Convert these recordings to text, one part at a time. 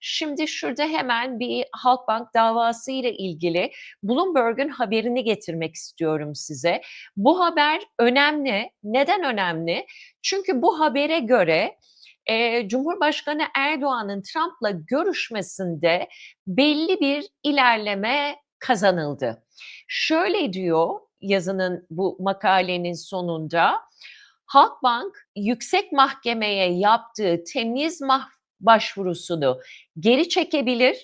Şimdi şurada hemen bir Halkbank davası ile ilgili Bloomberg'un haberini getirmek istiyorum size. Bu haber önemli. Neden önemli? Çünkü bu habere göre eee, Cumhurbaşkanı Erdoğan'ın Trump'la görüşmesinde belli bir ilerleme kazanıldı. Şöyle diyor yazının bu makalenin sonunda. Halkbank yüksek mahkemeye yaptığı temiz mah başvurusunu geri çekebilir.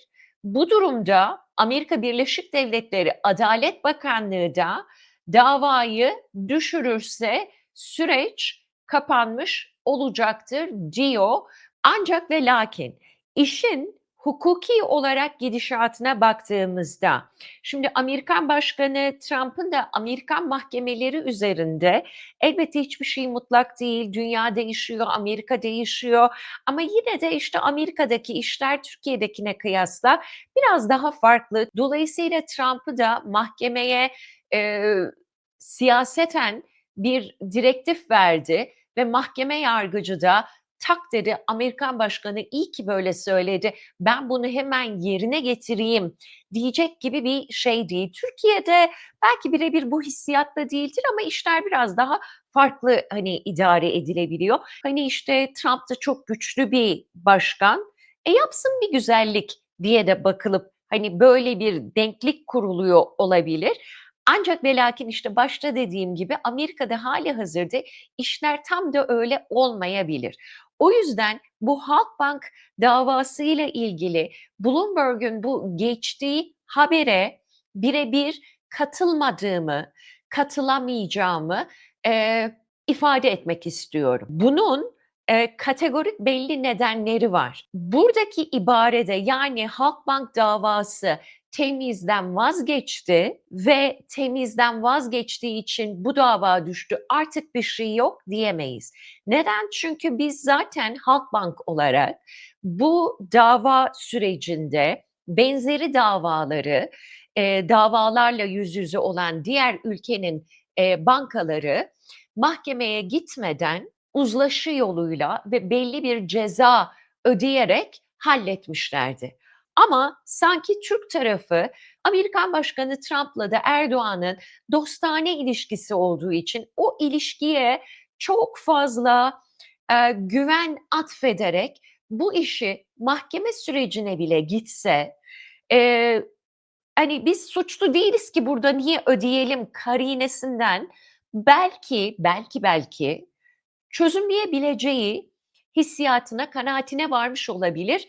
Bu durumda Amerika Birleşik Devletleri Adalet Bakanlığı da davayı düşürürse süreç kapanmış olacaktır diyor. Ancak ve lakin işin hukuki olarak gidişatına baktığımızda şimdi Amerikan Başkanı Trump'ın da Amerikan mahkemeleri üzerinde elbette hiçbir şey mutlak değil. Dünya değişiyor, Amerika değişiyor ama yine de işte Amerika'daki işler Türkiye'dekine kıyasla biraz daha farklı. Dolayısıyla Trump'ı da mahkemeye eee, siyaseten bir direktif verdi ve mahkeme yargıcı da tak dedi Amerikan başkanı iyi ki böyle söyledi. Ben bunu hemen yerine getireyim diyecek gibi bir şey değil. Türkiye'de belki birebir bu hissiyatla değildir ama işler biraz daha farklı hani idare edilebiliyor. Hani işte Trump da çok güçlü bir başkan. E yapsın bir güzellik diye de bakılıp hani böyle bir denklik kuruluyor olabilir. Ancak ve lakin işte başta dediğim gibi Amerika'da hali hazırda işler tam da öyle olmayabilir. O yüzden bu Halkbank davasıyla ilgili Bloomberg'un bu geçtiği habere birebir katılmadığımı, katılamayacağımı eee, ifade etmek istiyorum. Bunun eee, kategorik belli nedenleri var. Buradaki ibarede yani Halkbank davası temizden vazgeçti ve temizden vazgeçtiği için bu dava düştü. Artık bir şey yok diyemeyiz. Neden? Çünkü biz zaten Halkbank olarak bu dava sürecinde benzeri davaları, eee, davalarla yüz yüze olan diğer ülkenin eee, bankaları mahkemeye gitmeden uzlaşı yoluyla ve belli bir ceza ödeyerek halletmişlerdi. Ama sanki Türk tarafı Amerikan Başkanı Trump'la da Erdoğan'ın dostane ilişkisi olduğu için o ilişkiye çok fazla eee, güven atfederek bu işi mahkeme sürecine bile gitse eee, hani biz suçlu değiliz ki burada niye ödeyelim karinesinden belki belki belki çözümleyebileceği hissiyatına, kanaatine varmış olabilir.